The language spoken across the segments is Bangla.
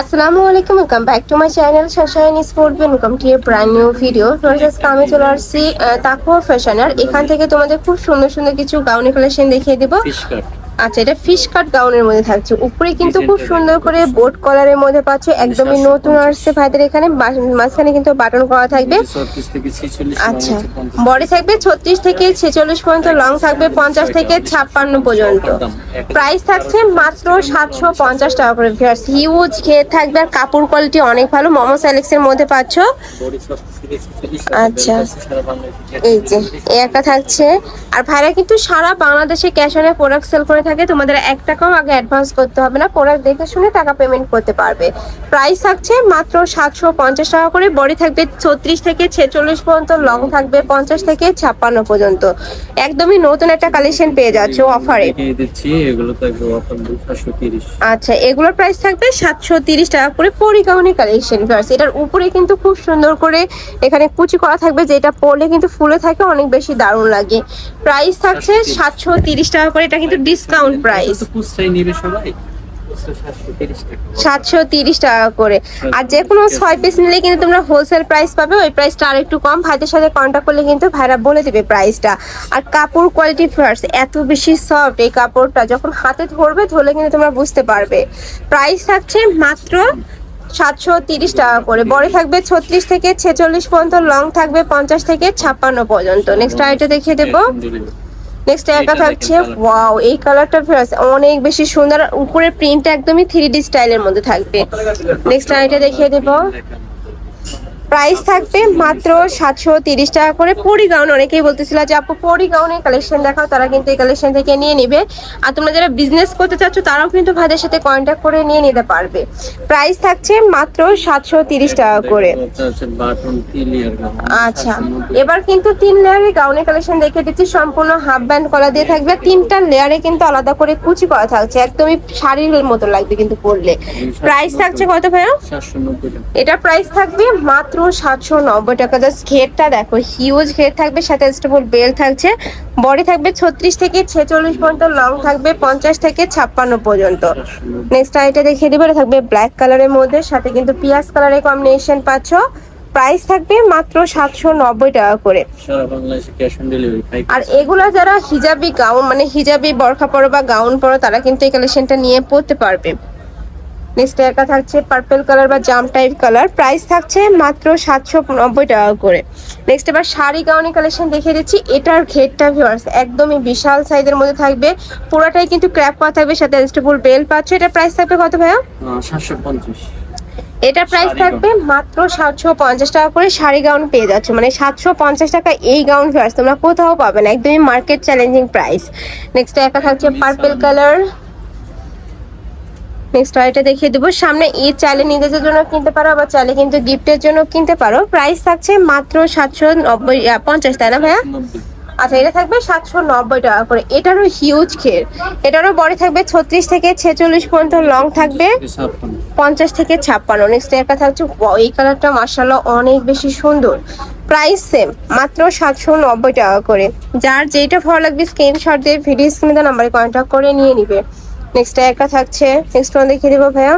আসসালামু আলাইকুম welcome back to my channel sunshine sport welcome to your brand new video friends আমি চলে আসছি তাকুয়া ফ্যাশনার এখান থেকে তোমাদের খুব সুন্দর সুন্দর কিছু গাউনি কালেকশন দেখিয়ে দেবো। আচ্ছা এটা ফিশ কাট গাউনের মধ্যে থাকছে। উপরে কিন্তু খুব সুন্দর করে বোট কলারের মধ্যে পাচ্ছ। একদমই নতুন আসছে ভাইদের এখানে। মাঝখানে কিন্তু বাটন করা থাকবে। আচ্ছা। বডি থাকবে ছত্রিশ থেকে ছেচল্লিশ পর্যন্ত লং থাকবে পঞ্চাশ থেকে ছাপ্পান্ন পর্যন্ত। প্রাইস থাকছে মাত্র সাতশো পঞ্চাশ টাকা করে। ভিউয়ার্স হিউজ খেয়ে থাকবে আর কাপড় কোয়ালিটি অনেক ভালো। মোমো স্যালেক্স এর মধ্যে পাচ্ছ। আচ্ছা। এই যে এই একটা থাকছে। আর ভাইরা কিন্তু সারা বাংলাদেশে ক্যাশ অনে প্রোডাক্ট সেল করে থাকে তোমাদের এক টাকাও আগে অ্যাডভান্স করতে হবে না প্রোডাক্ট দেখে শুনে টাকা পেমেন্ট করতে পারবে। প্রাইস থাকছে মাত্র সাতশো পঞ্চাশ টাকা করে বডি থাকবে ছত্রিশ থেকে ছেচল্লিশ পর্যন্ত লং থাকবে পঞ্চাশ থেকে ছাপ্পান্ন পর্যন্ত। একদমই নতুন একটা কালেকশন পেয়ে যাচ্ছে অফারে আচ্ছা এগুলোর প্রাইস থাকবে সাতশো তিরিশ টাকা করে পরিগাউনি কালেকশন এটার উপরে কিন্তু খুব সুন্দর করে এখানে কুচি করা থাকবে যেটা পরলে কিন্তু ফুলে থাকে অনেক বেশি দারুণ লাগে। প্রাইস থাকছে সাতশো তিরিশ। টাকা করে এটা কিন্তু ডিসকাউন্ট প্রাইস তো খুচরাই নেবে সবাই। সাতশো তিরিশ টাকা সাতশো তিরিশ টাকা করে। আর যে কোনো ছয় পিস নিলে কিন্তু তোমরা হোলসেল প্রাইস পাবে। ওই প্রাইসটা আর একটু কম। ভাইদের সাথে কন্ট্যাক্ট করলে কিন্তু ভাইরা বলে দেবে প্রাইসটা আর কাপড় কোয়ালিটি ফার্স্ট এত বেশি সফট এই কাপড়টা। যখন হাতে ধরবে ধরলে কিন্তু তোমরা বুঝতে পারবে। প্রাইস থাকছে মাত্র সাতশো তিরিশ টাকা করে। বড় থাকবে ছত্রিশ থেকে ছেচল্লিশ পর্যন্ত লং থাকবে পঞ্চাশ থেকে ছাপ্পান্ন পর্যন্ত। নেক্সট আইটা দেখিয়ে দেবো। নেক্সট একা থাকছে ওয়াও এই কালারটা ফেরাস অনেক বেশি সুন্দর উপরের প্রিন্টটা একদমই থ্রি ডি স্টাইলের মধ্যে থাকবে। নেক্সট আইটা দেখিয়ে দেবো। প্রাইস থাকবে মাত্র সাতশো তিরিশ টাকা করে। পরি গাউন অনেকেই বলতেছিল যে আপু পরি গাউনের কালেকশন দেখাও তারা কিন্তু এই কালেকশন থেকে নিয়ে নিবে। আর তোমরা যারা বিজনেস করতে চাচ্ছ তারাও কিন্তু ভাইদের সাথে কন্ট্যাক্ট করে নিয়ে নিতে পারবে। প্রাইস থাকছে মাত্র সাতশো তিরিশ টাকা করে। আচ্ছা এবার কিন্তু তিন লেয়ারের গাউনের কালেকশন দেখে দিচ্ছি। সম্পূর্ণ হাফ ব্যান্ড কলা দিয়ে থাকবে। তিনটা লেয়ারে কিন্তু আলাদা করে কুচি করা থাকছে। একদমই শাড়ির মতো লাগবে কিন্তু পরলে। প্রাইস থাকছে কত ভাইয়া? এটা প্রাইস থাকবে মাত্র সাতশো নব্বই টাকা। জাস্ট ঘেরটা দেখো হিউজ ঘের থাকবে সাথে স্টেবল বেল থাকছে। বডি থাকবে ছত্রিশ থেকে ছেচল্লিশ পর্যন্ত লং থাকবে পঞ্চাশ থেকে ছাপ্পান্ন পর্যন্ত। নেক্সট আইটা দেখিয়ে দিবে এটা থাকবে ব্ল্যাক কালারের মধ্যে সাথে কিন্তু পিয়াজ কালারের কম্বিনেশন পাচ্ছ। প্রাইস থাকবে মাত্র সাতশো নব্বই টাকা করে। আর এগুলা যারা হিজাবি গাউন মানে হিজাবি বরখা পরো বা গাউন পরো তারা কিন্তু এই কালেকশনটা নিয়ে পড়তে পারবে। নেক্সট একা থাকছে পার্পল কালার বা জাম টাইপ কালার প্রাইস থাকছে মাত্র সাতশো নব্বই টাকা করে। নেক্সট এবার শাড়ি গাউনি কালেকশন দেখিয়ে দিচ্ছি। এটার ঘেরটা ভিউয়ার্স একদমই বিশাল সাইজের মধ্যে থাকবে। পুরোটাই কিন্তু ক্র্যাপ করা থাকবে সাথে স্টেবল বেল পাচ্ছ। এটা প্রাইস থাকবে কত ভাইয়া? সাতশো পঞ্চাশ। এটা প্রাইস থাকবে মাত্র সাতশো পঞ্চাশ টাকা করে শাড়ি গাউন পেয়ে যাচ্ছে। মানে সাতশো পঞ্চাশ টাকা এই গাউন ফেয়ার্স তোমরা কোথাও পাবে না। একদমই মার্কেট চ্যালেঞ্জিং প্রাইস নেক্সট একটা থাকছে পার্পেল কালার নেক্সট আইটা দেখিয়ে দেবো। সামনে ঈদ চাইলে নিজেদের জন্য কিনতে পারো আবার চাইলে কিন্তু গিফটের জন্য কিনতে পারো। প্রাইস থাকছে মাত্র সাতশো নব্বই পঞ্চাশ তাই না ভাইয়া? আচ্ছা এটা থাকবে সাতশো নব্বই টাকা করে। এটারও হিউজ খের। এটারও বডি থাকবে ছত্রিশ থেকে ছেচল্লিশ পর্যন্ত লং থাকবে। পঞ্চাশ থেকে ছাপ্পান্ন। নেক্সট একটা থাকছে এই কালারটা মার্শাল্লাহ অনেক বেশি সুন্দর। প্রাইস সেম মাত্র সাতশো নব্বই টাকা করে। যার যেটা ভালো লাগবে স্ক্রিনশট দিয়ে ভিডিও স্ক্রিনে নাম্বারে কন্ট্যাক্ট করে নিয়ে নিবে। নেক্সট একটা থাকছে। নেক্সট ওয়ান দেখিয়ে দেবো ভাইয়া।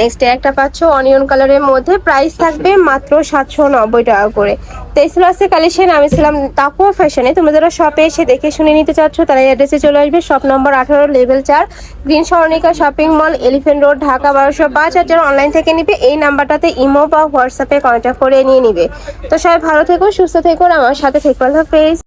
নেক্সট একটা পাচ্ছ অনিয়ন কালারের মধ্যে। প্রাইস থাকবে মাত্র সাতশো নব্বই টাকা করে। তেইশ লাসে কালেকশন আমি ছিলাম তাকুয়া ফ্যাশনে তোমরা যারা শপে এসে দেখে শুনে নিতে চাচ্ছ, তারা অ্যাড্রেসে চলে আসবে। শপ নম্বর আঠারো লেভেল চার green Swarnika shopping mall elephant road Dhaka, বারোশো পাঁচ। আর যারা অনলাইন থেকে নিবে, এই নাম্বারটাতে ইমো বা হোয়াটসঅ্যাপে কন্ট্যাক্ট করে নিয়ে নিবে। তো সবাই ভালো থেকো, সুস্থ থেকো আমার সাথে থেকো। আল্লাহ হাফেজ।